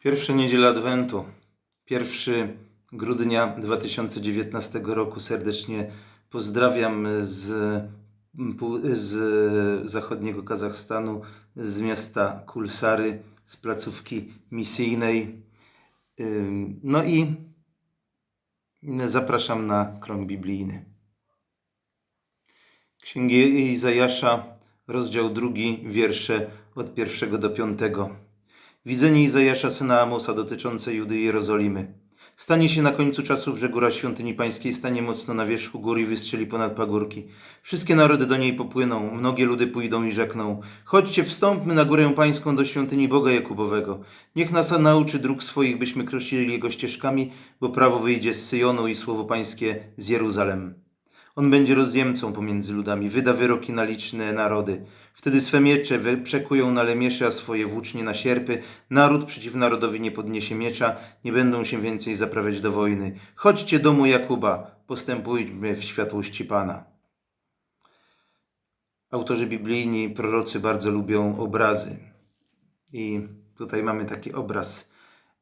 Pierwsza niedziela Adwentu, 1 grudnia 2019 roku. Serdecznie pozdrawiam z, z zachodniego Kazachstanu, z miasta Kulsary, z placówki misyjnej. No i zapraszam na krąg biblijny. Księgi Izajasza, rozdział drugi, wiersze od pierwszego do piątego. Widzenie Izajasza syna Amosa dotyczące Judy i Jerozolimy. Stanie się na końcu czasów, że góra świątyni pańskiej stanie mocno na wierzchu góry i wystrzeli ponad pagórki. Wszystkie narody do niej popłyną, mnogie ludy pójdą i rzekną. Chodźcie, wstąpmy na górę pańską do świątyni Boga Jakubowego. Niech nas nauczy dróg swoich, byśmy kroczyli jego ścieżkami, bo prawo wyjdzie z Syjonu i słowo pańskie z Jeruzalem. On będzie rozjemcą pomiędzy ludami, wyda wyroki na liczne narody. Wtedy swe miecze przekują na lemiesze, a swoje włócznie na sierpy. Naród przeciw narodowi nie podniesie miecza, nie będą się więcej zaprawiać do wojny. Chodźcie domu Jakuba, postępujmy w światłości Pana. Autorzy biblijni, prorocy bardzo lubią obrazy. I tutaj mamy taki obraz.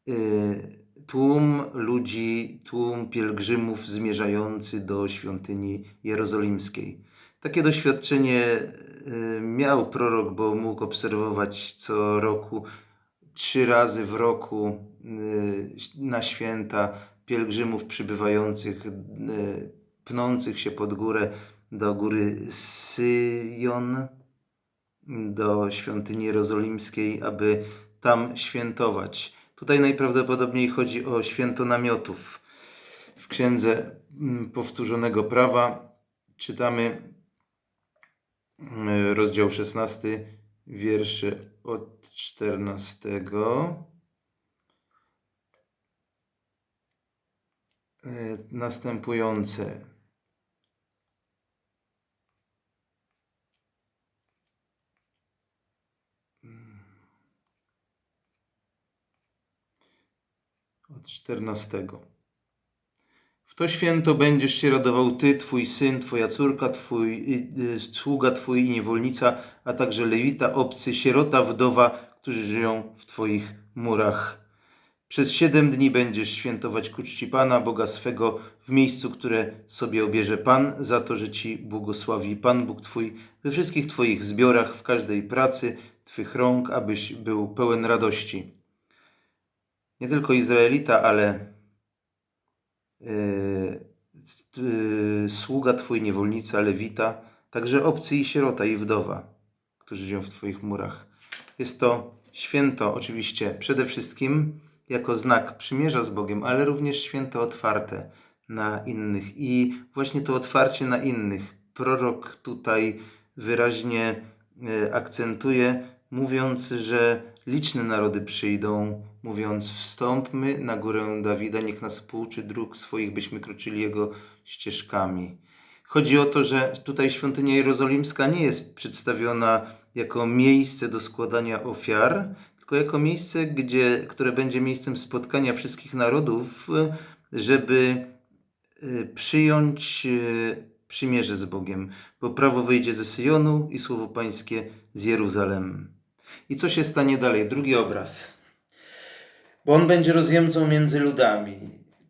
Yy, Tłum ludzi, tłum pielgrzymów zmierzający do świątyni jerozolimskiej. Takie doświadczenie yy, miał prorok, bo mógł obserwować co roku, trzy razy w roku yy, na święta pielgrzymów przybywających, yy, pnących się pod górę do góry Syjon, do świątyni jerozolimskiej, aby tam świętować. Tutaj najprawdopodobniej chodzi o święto namiotów. W księdze mm, powtórzonego prawa czytamy mm, rozdział 16, wiersze od 14. e, Następujące. 14. W to święto będziesz się radował Ty, Twój syn, Twoja córka, Twój y, y, sługa Twój i niewolnica, a także lewita, obcy, sierota, wdowa, którzy żyją w Twoich murach. Przez siedem dni będziesz świętować ku czci Pana, Boga swego, w miejscu, które sobie obierze Pan, za to, że Ci błogosławi Pan Bóg Twój we wszystkich Twoich zbiorach, w każdej pracy Twych rąk, abyś był pełen radości nie tylko Izraelita, ale yy, yy, sługa Twój, niewolnica, lewita, także obcy i sierota i wdowa, którzy żyją w Twoich murach. Jest to święto oczywiście przede wszystkim jako znak przymierza z Bogiem, ale również święto otwarte na innych. I właśnie to otwarcie na innych prorok tutaj wyraźnie e, akcentuje, mówiąc, że liczne narody przyjdą, mówiąc: Wstąpmy na górę Dawida, niech nas pouczy dróg swoich, byśmy kroczyli jego ścieżkami. Chodzi o to, że tutaj świątynia jerozolimska nie jest przedstawiona jako miejsce do składania ofiar, tylko jako miejsce, gdzie, które będzie miejscem spotkania wszystkich narodów, żeby y, przyjąć y, przymierze z Bogiem, bo prawo wyjdzie ze Syjonu i słowo pańskie z Jeruzalem. I co się stanie dalej? Drugi obraz. Bo on będzie rozjemcą między ludami.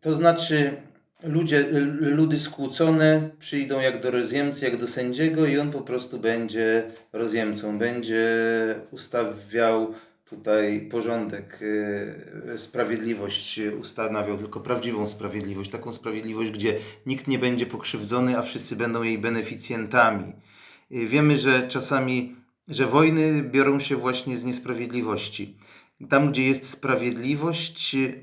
To znaczy, ludzie, ludy skłócone przyjdą jak do rozjemcy, jak do sędziego, i on po prostu będzie rozjemcą. Będzie ustawiał tutaj porządek, yy, sprawiedliwość ustanawiał, tylko prawdziwą sprawiedliwość. Taką sprawiedliwość, gdzie nikt nie będzie pokrzywdzony, a wszyscy będą jej beneficjentami. Yy, Wiemy, że czasami, że wojny biorą się właśnie z niesprawiedliwości. Tam, gdzie jest sprawiedliwość, e,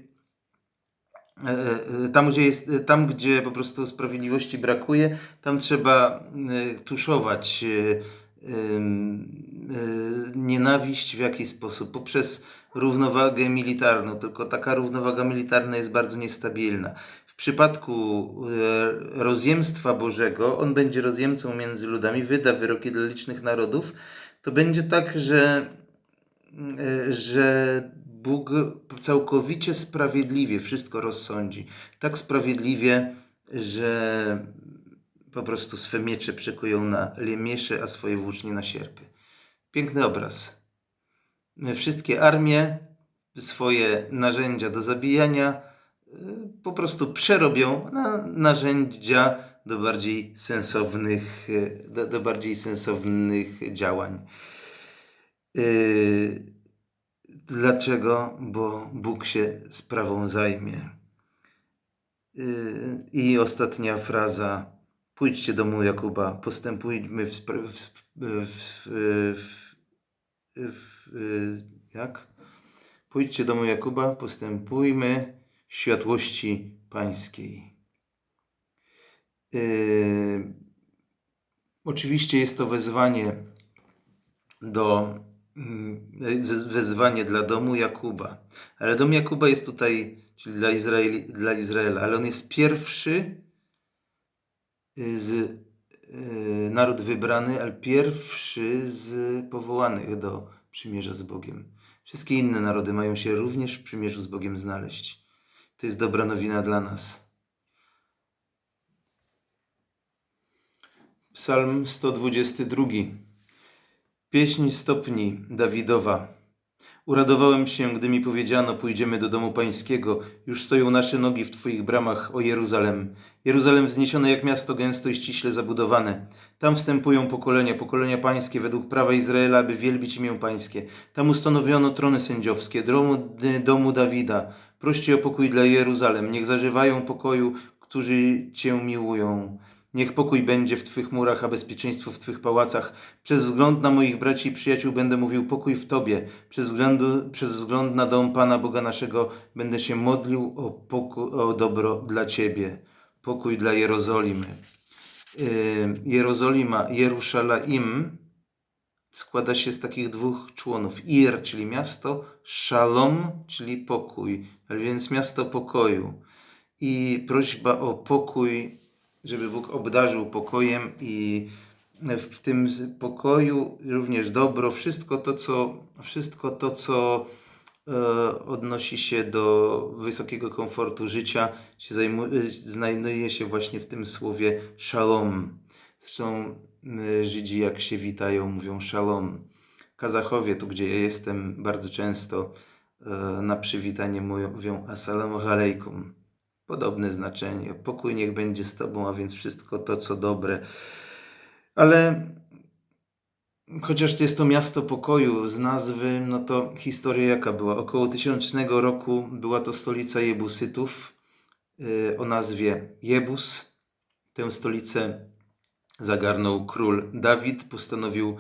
e, tam gdzie, jest, tam, gdzie po prostu sprawiedliwości brakuje, tam trzeba e, tuszować e, e, nienawiść w jakiś sposób? Poprzez równowagę militarną, tylko taka równowaga militarna jest bardzo niestabilna. W przypadku e, rozjemstwa Bożego, on będzie rozjemcą między ludami, wyda wyroki dla licznych narodów, to będzie tak, że e, że Bóg całkowicie sprawiedliwie wszystko rozsądzi. Tak sprawiedliwie, że po prostu swe miecze przekują na liemiesze, a swoje włócznie na sierpy. Piękny obraz. Wszystkie armie swoje narzędzia do zabijania po prostu przerobią na narzędzia do bardziej sensownych, y, do, do bardziej sensownych działań. Yy, dlaczego? Bo Bóg się sprawą zajmie. I ostatnia fraza. Pójdźcie do domu Jakuba, postępujmy w, spra- w, w, w, jak? Pójdźcie do domu Jakuba, postępujmy światłości pańskiej. Yy, oczywiście jest to wezwanie do mm, wezwanie dla domu Jakuba. Ale dom Jakuba jest tutaj, czyli dla, Izraeli, dla Izraela, ale on jest pierwszy y, z y, naród wybrany, ale pierwszy z powołanych do przymierza z Bogiem. Wszystkie inne narody mają się również w przymierzu z Bogiem znaleźć. To jest dobra nowina dla nas. Psalm 122. Pieśń stopni Dawidowa. Uradowałem się, gdy mi powiedziano, pójdziemy do domu pańskiego. Już stoją nasze nogi w Twoich bramach, o Jeruzalem. Jeruzalem wzniesione jak miasto gęsto i ściśle zabudowane. Tam wstępują pokolenia, pokolenia pańskie według prawa Izraela, aby wielbić imię pańskie. Tam ustanowiono trony sędziowskie, domu, domu Dawida. Proście o pokój dla Jeruzalem. Niech zażywają pokoju, którzy Cię miłują. Niech pokój będzie w Twych murach, a bezpieczeństwo w Twych pałacach. Przez wzgląd na moich braci i przyjaciół będę mówił pokój w Tobie. Przez, względu, przez wzgląd na dom Pana Boga naszego będę się modlił o, pokój, o dobro dla Ciebie. Pokój dla Jerozolimy. Yy, Jerozolima, Jeruszalaim składa się z takich dwóch członów. Ir, czyli miasto, Shalom, czyli pokój, więc miasto pokoju. I prośba o pokój żeby Bóg obdarzył pokojem i w tym pokoju również dobro, wszystko to, co, wszystko to, co e, odnosi się do wysokiego komfortu życia, się zajmuje, znajduje się właśnie w tym słowie shalom. Zresztą Żydzi jak się witają, mówią shalom. Kazachowie, tu gdzie ja jestem, bardzo często na przywitanie mówią assalamu alaikum podobne znaczenie. Pokój niech będzie z Tobą, a więc wszystko to, co dobre. Ale chociaż jest to miasto pokoju z nazwy, no to historia jaka była? Około tysiącznego roku była to stolica Jebusytów yy, o nazwie Jebus. Tę stolicę zagarnął król Dawid, postanowił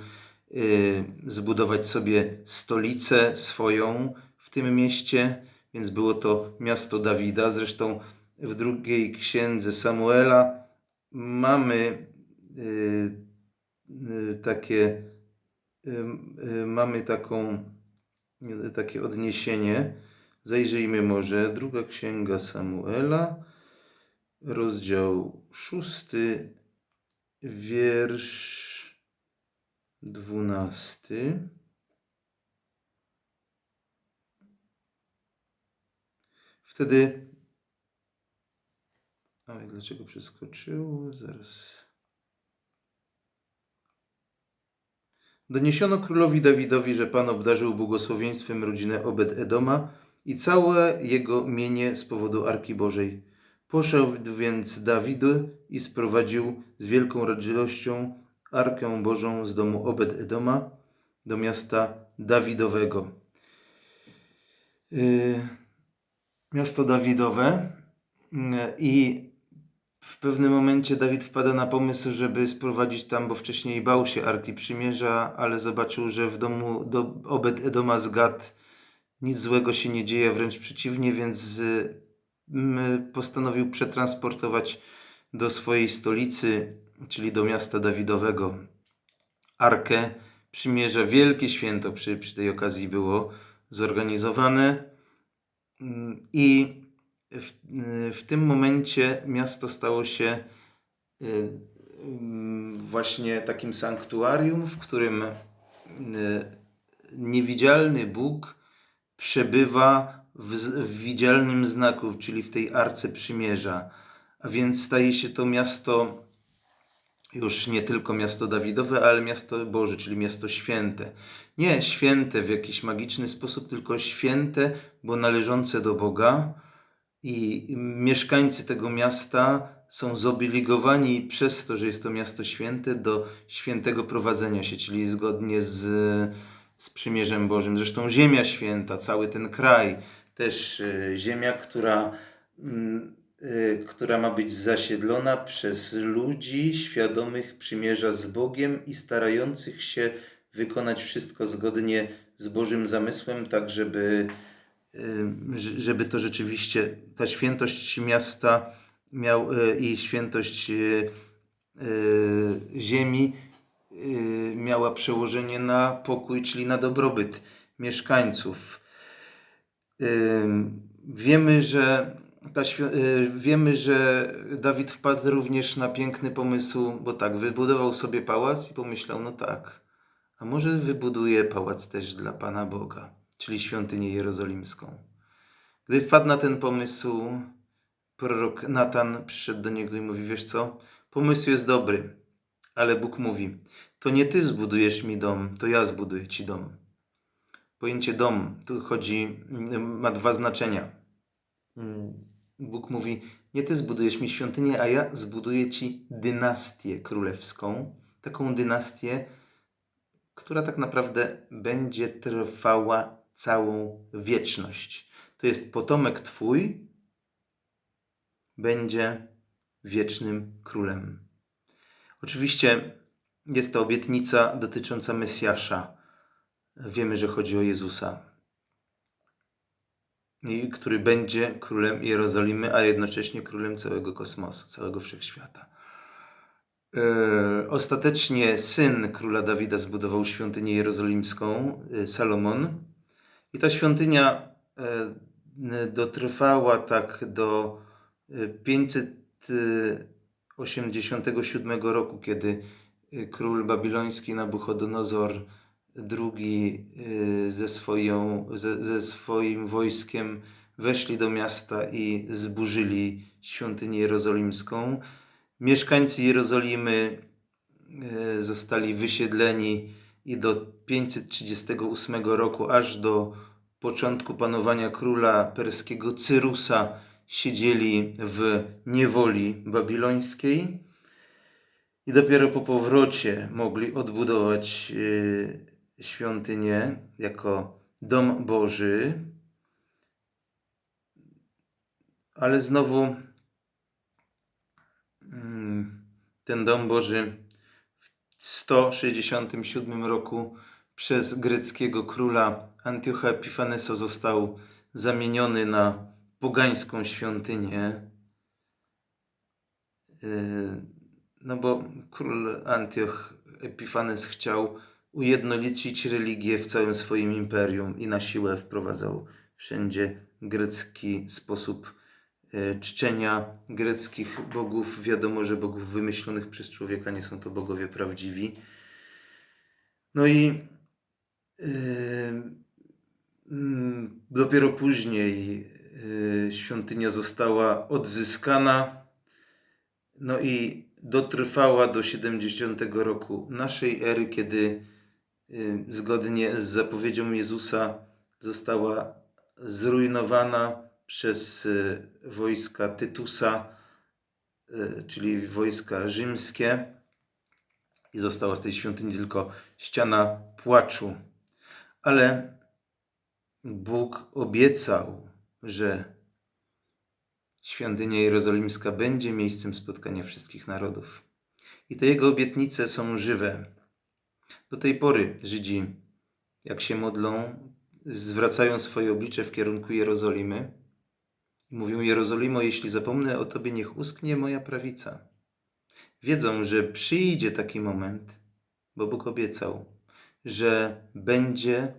yy, zbudować sobie stolicę swoją tym mieście, więc było to miasto Dawida. Zresztą w drugiej księdze Samuela mamy y, y, takie y, mamy taką takie odniesienie. Zajrzyjmy może druga księga Samuela, rozdział szósty, wiersz dwunasty. Wtedy a i dlaczego przeskoczyło? Zaraz. Doniesiono królowi Dawidowi, że Pan obdarzył błogosławieństwem rodzinę Obed-Edoma i całe jego mienie z powodu Arki Bożej. Poszedł więc Dawid i sprowadził z wielką radością Arkę Bożą z domu Obed-Edoma do miasta Dawidowego. Yy, miasto Dawidowe yy, i w pewnym momencie Dawid wpada na pomysł, żeby sprowadzić tam, bo wcześniej bał się Arki Przymierza, ale zobaczył, że w domu do Obed Edoma z Gad nic złego się nie dzieje, wręcz przeciwnie, więc postanowił przetransportować do swojej stolicy, czyli do miasta Dawidowego, Arkę Przymierza. Wielkie święto przy, przy tej okazji było zorganizowane mm, i w, w tym momencie miasto stało się y, mm, właśnie takim sanktuarium, w którym y, niewidzialny Bóg przebywa w, w widzialnym znaku, czyli w tej arce przymierza. A więc staje się to miasto już nie tylko miasto Dawidowe, ale miasto Boże, czyli miasto święte. Nie święte w jakiś magiczny sposób, tylko święte, bo należące do Boga. I mieszkańcy tego miasta są zobligowani przez to, że jest to miasto święte, do świętego prowadzenia się, czyli zgodnie z, z przymierzem Bożym. Zresztą Ziemia Święta, cały ten kraj, też e, ziemia, która. Y, która ma być zasiedlona przez ludzi świadomych przymierza z Bogiem i starających się wykonać wszystko zgodnie z Bożym zamysłem, tak żeby, y, żeby to rzeczywiście ta świętość miasta miał y, i świętość ziemi miała przełożenie na pokój, czyli na dobrobyt mieszkańców. Wiemy, że wiemy, że Dawid wpadł również na piękny pomysł, bo tak, wybudował sobie pałac i pomyślał, no tak, a może wybuduję pałac też dla Pana Boga, czyli świątynię jerozolimską. Gdy wpadł na ten pomysł, prorok Natan przyszedł do niego i mówi, wiesz co, pomysł jest dobry, ale Bóg mówi, to nie ty zbudujesz mi dom, to ja zbuduję ci dom. Pojęcie dom tu chodzi, mm, ma dwa znaczenia. Bóg mówi: Nie ty zbudujesz mi świątynię, a ja zbuduję ci dynastię królewską. Taką dynastię, która tak naprawdę będzie trwała całą wieczność. To jest potomek twój, będzie wiecznym królem. Oczywiście jest to obietnica dotycząca Mesjasza. Wiemy, że chodzi o Jezusa, który będzie królem Jerozolimy, a jednocześnie królem całego kosmosu, całego wszechświata. E, Ostatecznie syn króla Dawida zbudował świątynię jerozolimską, e, Salomon. I ta świątynia e, dotrwała tak do e, 587 roku, kiedy król babiloński Nabuchodonozor II e, ze, swoją, ze, ze swoim wojskiem weszli do miasta i zburzyli świątynię jerozolimską. Mieszkańcy Jerozolimy e, zostali wysiedleni i do 538 roku, aż do początku panowania króla perskiego Cyrusa, siedzieli w niewoli babilońskiej i dopiero po powrocie mogli odbudować e, świątynię jako dom Boży. Ale znowu mm, ten dom Boży w 167 roku przez greckiego króla Antiocha Epifanesa został zamieniony na pogańską świątynię. Yy, No bo król Antioch Epifanes chciał ujednolicić religię w całym swoim imperium i na siłę wprowadzał wszędzie grecki sposób e, czczenia greckich bogów. Wiadomo, że bogów wymyślonych przez człowieka nie są to bogowie prawdziwi. No i yy, dopiero później yy, świątynia została odzyskana. No i dotrwała do 70 roku naszej ery, kiedy zgodnie z zapowiedzią Jezusa została zrujnowana przez y, wojska Tytusa, y, czyli wojska rzymskie i została z tej świątyni tylko ściana płaczu. Ale Bóg obiecał, że Świątynia Jerozolimska będzie miejscem spotkania wszystkich narodów. I te jego obietnice są żywe. Do tej pory Żydzi, jak się modlą, zwracają swoje oblicze w kierunku Jerozolimy i mówią: Jerozolimo, jeśli zapomnę o tobie, niech usknie moja prawica. Wiedzą, że przyjdzie taki moment, bo Bóg obiecał, że będzie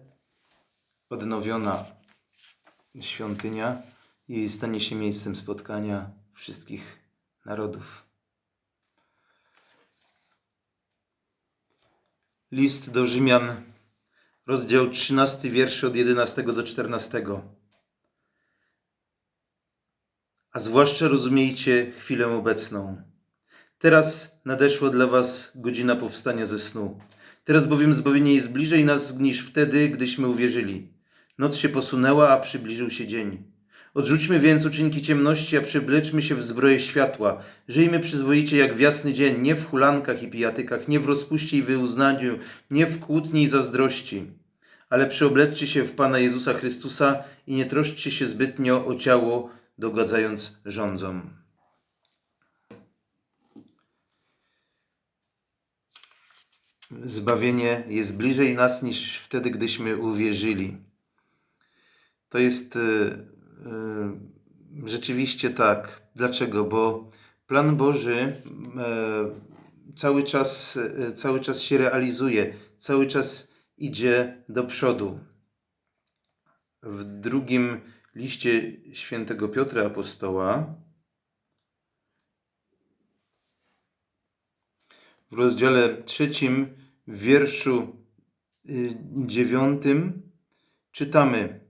odnowiona świątynia i stanie się miejscem spotkania wszystkich narodów. List do Rzymian, rozdział 13, wierszy od 11 do 14. A zwłaszcza rozumiejcie chwilę obecną. Teraz nadeszła dla was godzina powstania ze snu. Teraz bowiem zbawienie jest bliżej nas niż wtedy, gdyśmy uwierzyli. Noc się posunęła, a przybliżył się dzień. Odrzućmy więc uczynki ciemności, a przebleczmy się w zbroję światła. Żyjmy przyzwoicie jak w jasny dzień, nie w hulankach i pijatykach, nie w rozpuście i wyuznaniu, nie w kłótni i zazdrości. Ale przyobleczcie się w Pana Jezusa Chrystusa i nie troszczcie się zbytnio o ciało, dogadzając rządzom. Zbawienie jest bliżej nas niż wtedy, gdyśmy uwierzyli. To jest y, rzeczywiście tak. Dlaczego? Bo plan Boży y, cały czas, y, cały czas się realizuje, cały czas idzie do przodu. W drugim liście świętego Piotra Apostoła, w rozdziale trzecim, w wierszu y, dziewiątym, czytamy: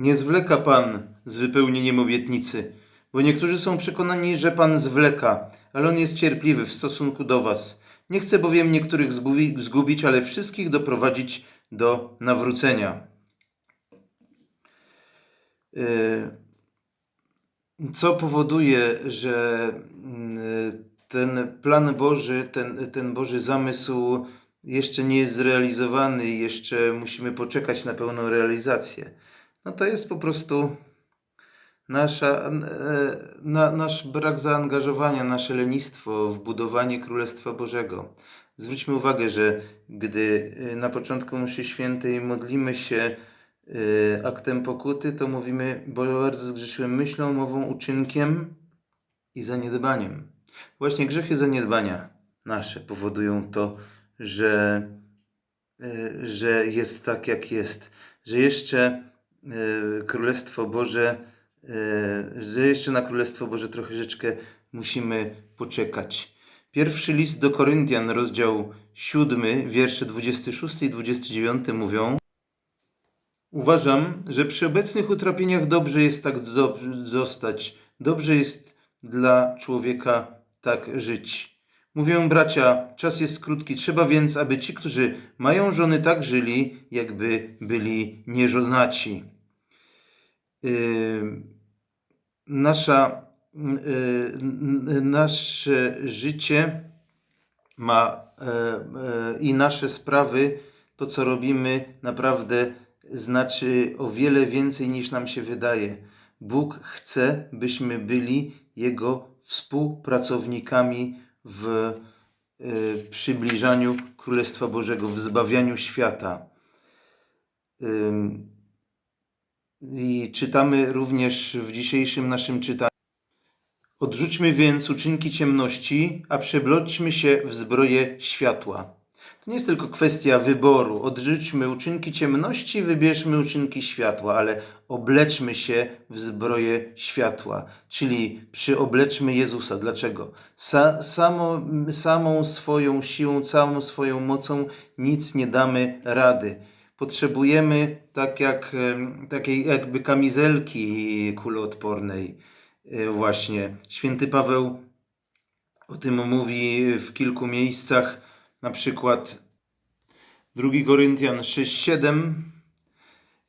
Nie zwleka Pan z wypełnieniem obietnicy, bo niektórzy są przekonani, że Pan zwleka, ale On jest cierpliwy w stosunku do Was. Nie chce bowiem niektórych zgubi- zgubić, ale wszystkich doprowadzić do nawrócenia. Y, Co powoduje, że mm, ten plan Boży, ten, ten Boży zamysł jeszcze nie jest zrealizowany jeszcze musimy poczekać na pełną realizację? No to jest po prostu nasza, e, na, nasz brak zaangażowania, nasze lenistwo w budowanie Królestwa Bożego. Zwróćmy uwagę, że gdy e, na początku mszy świętej modlimy się e, aktem pokuty, to mówimy, bo bardzo zgrzeszyłem myślą, mową, uczynkiem i zaniedbaniem. Właśnie grzechy zaniedbania nasze powodują to, że, że jest tak, jak jest, że jeszcze Królestwo Boże, e, że jeszcze na Królestwo Boże trochę rzeczkę musimy poczekać. Pierwszy list do Koryntian, rozdział 7, wiersze 26 i 29 mówią: Uważam, że przy obecnych utrapieniach dobrze jest tak do, zostać, dobrze jest dla człowieka tak żyć. Mówię, bracia, czas jest krótki, trzeba więc, aby ci, którzy mają żony, tak żyli, jakby byli nieżonaci. Nasza, yy, nasze życie ma yy, i nasze sprawy, to co robimy, naprawdę znaczy o wiele więcej niż nam się wydaje. Bóg chce, byśmy byli Jego współpracownikami w y, przybliżaniu Królestwa Bożego, w zbawianiu świata. I czytamy również w dzisiejszym naszym czytaniu. Odrzućmy więc uczynki ciemności, a przebloćmy się w zbroję światła. To nie jest tylko kwestia wyboru. Odrzućmy uczynki ciemności, wybierzmy uczynki światła, ale obleczmy się w zbroję światła, czyli przyobleczmy Jezusa. Dlaczego? Sa, samo, samą swoją siłą, całą swoją mocą nic nie damy rady. Potrzebujemy tak jak, takiej jakby kamizelki kuloodpornej. E, Właśnie. Święty Paweł o tym mówi w kilku miejscach, na przykład 2 Koryntian 6:7.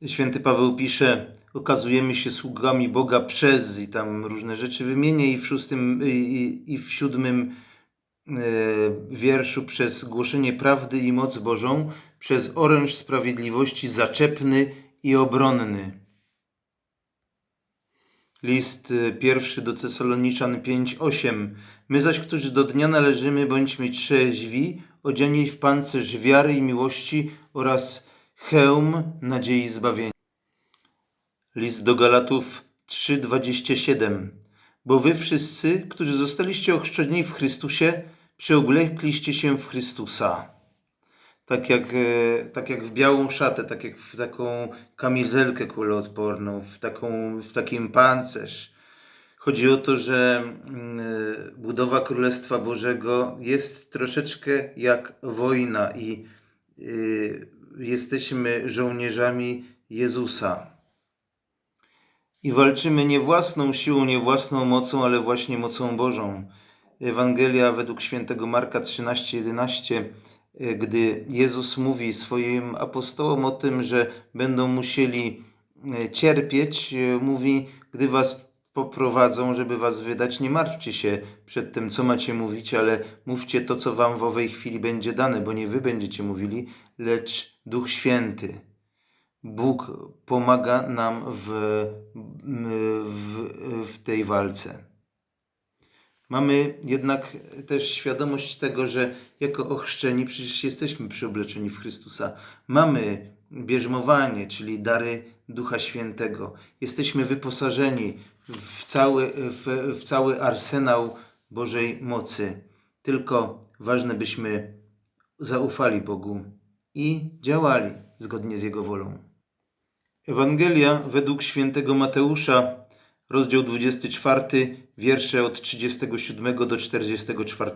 Święty Paweł pisze: Okazujemy się sługami Boga przez i tam różne rzeczy wymienia, i w szóstym i, i- w siódmym wierszu przez głoszenie prawdy i moc Bożą, przez oręż sprawiedliwości zaczepny i obronny. List y, pierwszy do Tesaloniczan 5:8. My zaś, którzy do dnia należymy, bądźmy trzeźwi, odziani w pancerz wiary i miłości oraz hełm nadziei zbawienia. List do Galatów 3:27. Bo wy wszyscy, którzy zostaliście ochrzczeni w Chrystusie, przeoblekliście się w Chrystusa tak jak, e, tak jak w białą szatę, tak jak w taką kamizelkę kuloodporną, w, taką, w takim pancerz. Chodzi o to, że mm, e, budowa Królestwa Bożego jest troszeczkę jak wojna i y, jesteśmy żołnierzami Jezusa. I walczymy nie własną siłą, nie własną mocą, ale właśnie mocą Bożą. Ewangelia według świętego Marka 13:11, y, gdy Jezus mówi swoim apostołom o tym, że będą musieli y, cierpieć, y, mówi, gdy was poprowadzą, żeby was wydać, nie martwcie się przed tym, co macie mówić, ale mówcie to, co wam w owej chwili będzie dane, bo nie wy będziecie mówili, lecz Duch Święty. Bóg pomaga nam w, w, w tej walce. Mamy jednak też świadomość tego, że jako ochrzczeni przecież jesteśmy przyobleczeni w Chrystusa. Mamy bierzmowanie, czyli dary Ducha Świętego. Jesteśmy wyposażeni w cały, w, w cały arsenał Bożej mocy. Tylko ważne byśmy zaufali Bogu i działali zgodnie z Jego wolą. Ewangelia według świętego Mateusza, rozdział 24, wiersze od 37 do 44.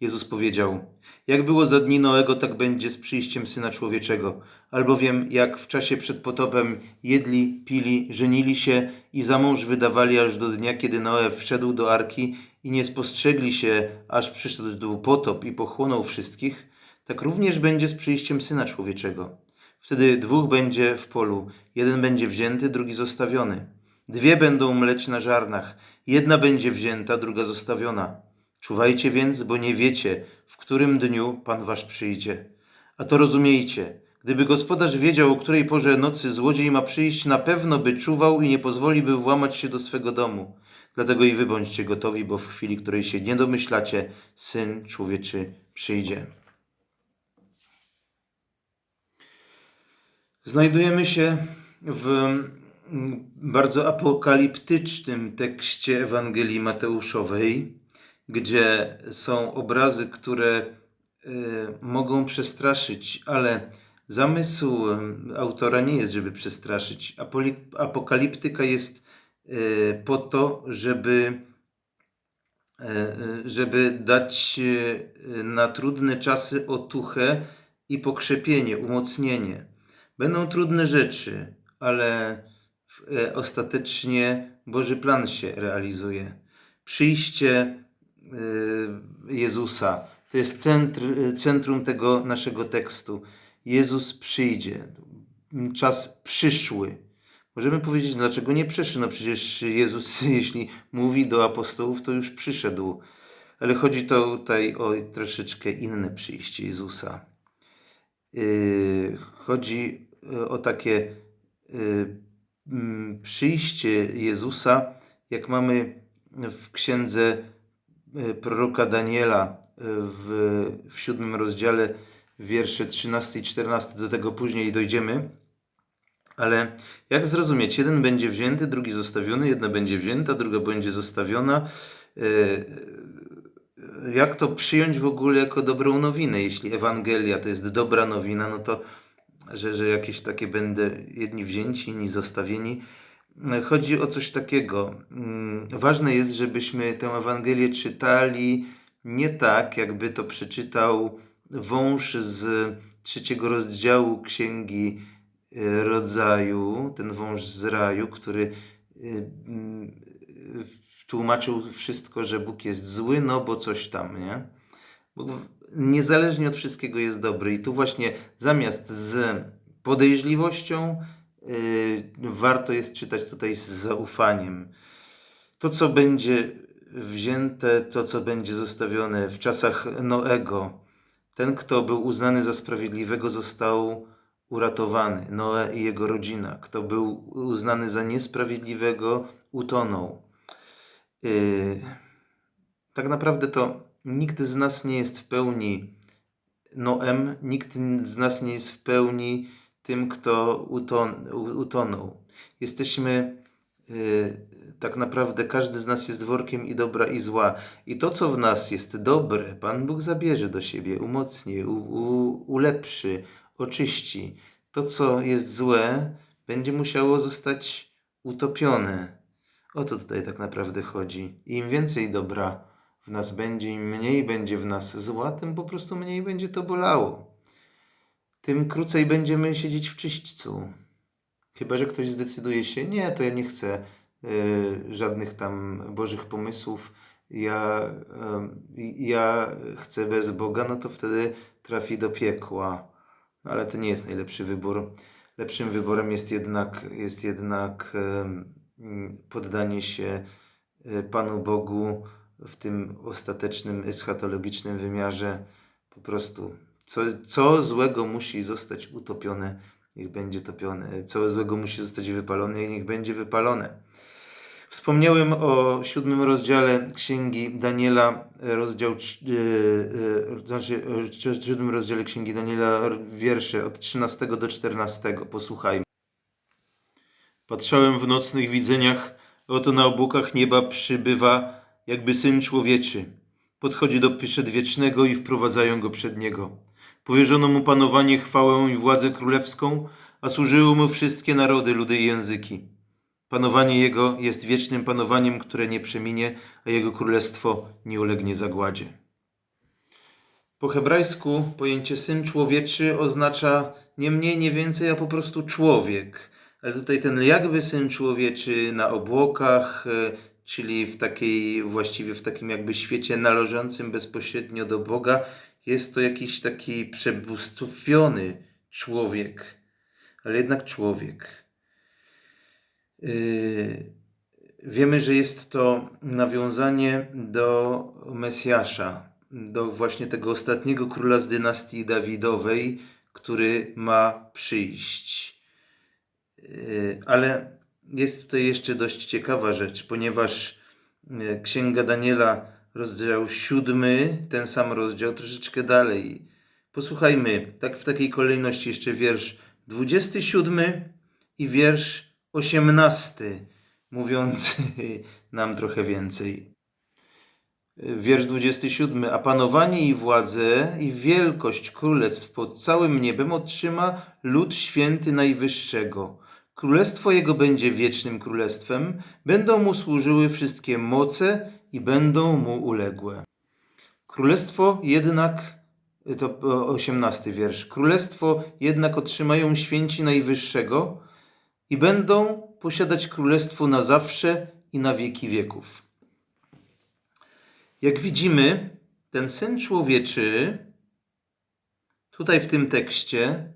Jezus powiedział: Jak było za dni Noego, tak będzie z przyjściem syna człowieczego. Albowiem jak w czasie przed potopem jedli, pili, żenili się i za mąż wydawali aż do dnia, kiedy Noe wszedł do arki i nie spostrzegli się, aż przyszedł potop i pochłonął wszystkich, tak również będzie z przyjściem syna człowieczego. Wtedy dwóch będzie w polu, jeden będzie wzięty, drugi zostawiony. Dwie będą mleć na żarnach, jedna będzie wzięta, druga zostawiona. Czuwajcie więc, bo nie wiecie, w którym dniu Pan wasz przyjdzie. A to rozumiejcie, gdyby gospodarz wiedział, o której porze nocy złodziej ma przyjść, na pewno by czuwał i nie pozwoli, by włamać się do swego domu. Dlatego i wy bądźcie gotowi, bo w chwili, której się nie domyślacie, Syn Człowieczy przyjdzie. Znajdujemy się w mm, bardzo apokaliptycznym tekście Ewangelii Mateuszowej, gdzie są obrazy, które y, mogą przestraszyć, ale zamysł autora nie jest, żeby przestraszyć. Apokaliptyka jest y, po to, żeby, y, żeby dać na trudne czasy otuchę i pokrzepienie, umocnienie. Będą trudne rzeczy, ale ostatecznie Boży plan się realizuje. Przyjście Y, Jezusa. To jest centr, centrum tego naszego tekstu. Jezus przyjdzie. Czas przyszły. Możemy powiedzieć, dlaczego nie przyszedł? No przecież Jezus, jeśli mówi do apostołów, to już przyszedł. Ale chodzi tutaj o troszeczkę inne przyjście Jezusa. Chodzi o takie y, przyjście Jezusa, jak mamy w księdze E, proroka Daniela e, w, w siódmym rozdziale, wiersze 13 i 14, do tego później dojdziemy. Ale jak zrozumieć? Jeden będzie wzięty, drugi zostawiony, jedna będzie wzięta, druga będzie zostawiona. Jak to przyjąć w ogóle jako dobrą nowinę? Jeśli Ewangelia to jest dobra nowina, no to że, że jakieś takie będę jedni wzięci, inni zostawieni. Chodzi o coś takiego. Mm, ważne jest, żebyśmy tę Ewangelię czytali nie tak, jakby to przeczytał wąż z trzeciego rozdziału Księgi y, Rodzaju, ten wąż z raju, który y, mm, tłumaczył wszystko, że Bóg jest zły, no bo coś tam, nie? Bóg niezależnie od wszystkiego jest dobry. I tu właśnie zamiast z podejrzliwością, Y, warto jest czytać tutaj z zaufaniem. To, co będzie wzięte, to, co będzie zostawione w czasach Noego, ten, kto był uznany za sprawiedliwego, został uratowany. Noe i jego rodzina. Kto był uznany za niesprawiedliwego, utonął. Yy, tak naprawdę to nikt z nas nie jest w pełni Noem, nikt z nas nie jest w pełni tym, kto uton, utonął. Jesteśmy y, tak naprawdę, każdy z nas jest workiem i dobra i zła. I to, co w nas jest dobre, Pan Bóg zabierze do siebie, umocni, ulepszy, oczyści. To, co jest złe, będzie musiało zostać utopione. O to tutaj tak naprawdę chodzi. Im więcej dobra w nas będzie, im mniej będzie w nas zła, tym po prostu mniej będzie to bolało tym krócej będziemy siedzieć w czyśćcu. Chyba, że ktoś zdecyduje się, nie, to ja nie chcę y, żadnych tam Bożych pomysłów, ja, y, ja chcę bez Boga, no to wtedy trafi do piekła. No, ale to nie jest najlepszy wybór. Lepszym wyborem jest jednak, jest jednak y, poddanie się y, Panu Bogu w tym ostatecznym, eschatologicznym wymiarze. Po prostu, co, co złego musi zostać utopione, niech będzie topione. Co złego musi zostać wypalone, niech będzie wypalone. Wspomniałem o siódmym rozdziale Księgi Daniela, rozdział, yy, znaczy o siódmym rozdziale Księgi Daniela, wiersze od 13 do 14. Posłuchajmy. Patrzałem w nocnych widzeniach, oto na obłokach nieba przybywa jakby Syn Człowieczy. Podchodzi do przedwiecznego i wprowadzają go przed niego. Powierzono mu panowanie, chwałę i władzę królewską, a służyły mu wszystkie narody, ludy i języki. Panowanie jego jest wiecznym panowaniem, które nie przeminie, a jego królestwo nie ulegnie zagładzie. Po hebrajsku pojęcie syn człowieczy oznacza nie mniej, nie więcej, a po prostu człowiek. Ale tutaj ten jakby syn człowieczy na obłokach, czyli w takiej, właściwie w takim jakby świecie należącym bezpośrednio do Boga, jest to jakiś taki przebustwiony człowiek, ale jednak człowiek. Yy, wiemy, że jest to nawiązanie do Mesjasza, do właśnie tego ostatniego króla z dynastii Dawidowej, który ma przyjść. Yy, ale jest tutaj jeszcze dość ciekawa rzecz, ponieważ yy, Księga Daniela, rozdział siódmy, ten sam rozdział, troszeczkę dalej. Posłuchajmy, tak w takiej kolejności jeszcze wiersz 27 i wiersz 18, mówiący nam trochę więcej. Wiersz 27. A panowanie i władzę i wielkość królestw pod całym niebem otrzyma lud święty Najwyższego. Królestwo jego będzie wiecznym królestwem, będą mu służyły wszystkie moce i będą mu uległe. Królestwo jednak, to 18 wiersz, królestwo jednak otrzymają święci Najwyższego, i będą posiadać królestwo na zawsze i na wieki wieków. Jak widzimy, ten syn człowieczy tutaj w tym tekście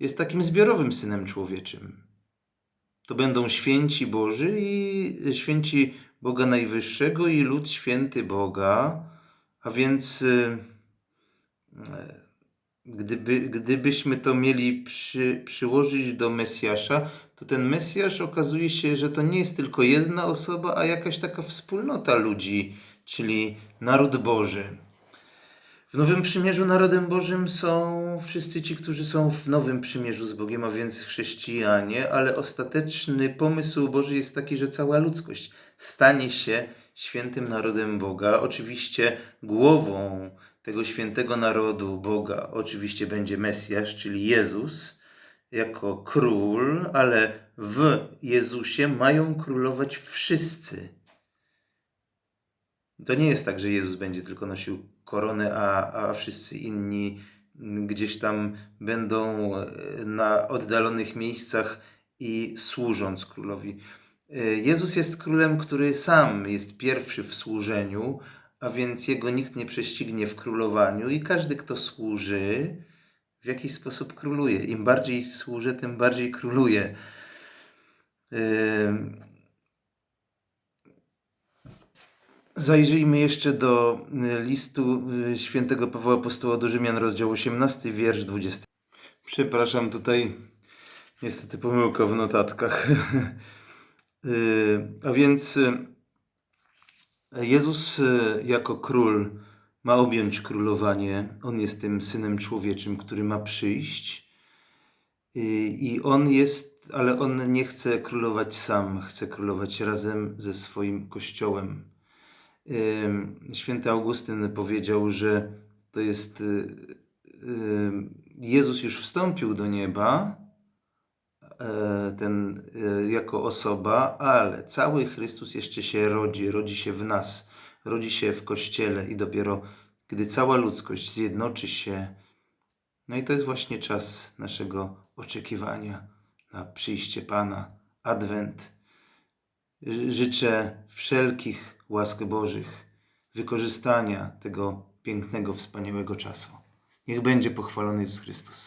jest takim zbiorowym synem człowieczym. To będą święci Boży i święci Boga Najwyższego i lud święty Boga, a więc y, Gdyby, gdybyśmy to mieli przy, przyłożyć do Mesjasza, to ten Mesjasz okazuje się, że to nie jest tylko jedna osoba, a jakaś taka wspólnota ludzi, czyli naród Boży. W Nowym Przymierzu narodem Bożym są wszyscy ci, którzy są w Nowym Przymierzu z Bogiem, a więc chrześcijanie, ale ostateczny pomysł Boży jest taki, że cała ludzkość stanie się świętym narodem Boga. Oczywiście głową tego świętego narodu Boga oczywiście będzie Mesjasz, czyli Jezus, jako król, ale w Jezusie mają królować wszyscy. To nie jest tak, że Jezus będzie tylko nosił koronę, a, a wszyscy inni gdzieś tam będą na oddalonych miejscach i służąc królowi. Jezus jest królem, który sam jest pierwszy w służeniu, a więc jego nikt nie prześcignie w królowaniu i każdy, kto służy, w jakiś sposób króluje. Im bardziej służy, tym bardziej króluje. Zajrzyjmy jeszcze do y, listu y, świętego Pawła Apostoła do Rzymian, rozdział 18, wiersz 20. Przepraszam, tutaj niestety pomyłka w notatkach. Y, a więc Jezus jako król ma objąć królowanie. On jest tym synem człowieczym, który ma przyjść. I on jest, ale on nie chce królować sam, chce królować razem ze swoim kościołem. Święty Augustyn powiedział, że to jest Jezus już wstąpił do nieba, E, ten e, jako osoba, ale cały Chrystus jeszcze się rodzi, rodzi się w nas, rodzi się w Kościele i dopiero gdy cała ludzkość zjednoczy się, no i to jest właśnie czas naszego oczekiwania na przyjście Pana, Adwent. Ży- Życzę wszelkich łask Bożych, wykorzystania tego pięknego, wspaniałego czasu. Niech będzie pochwalony Jezus Chrystus.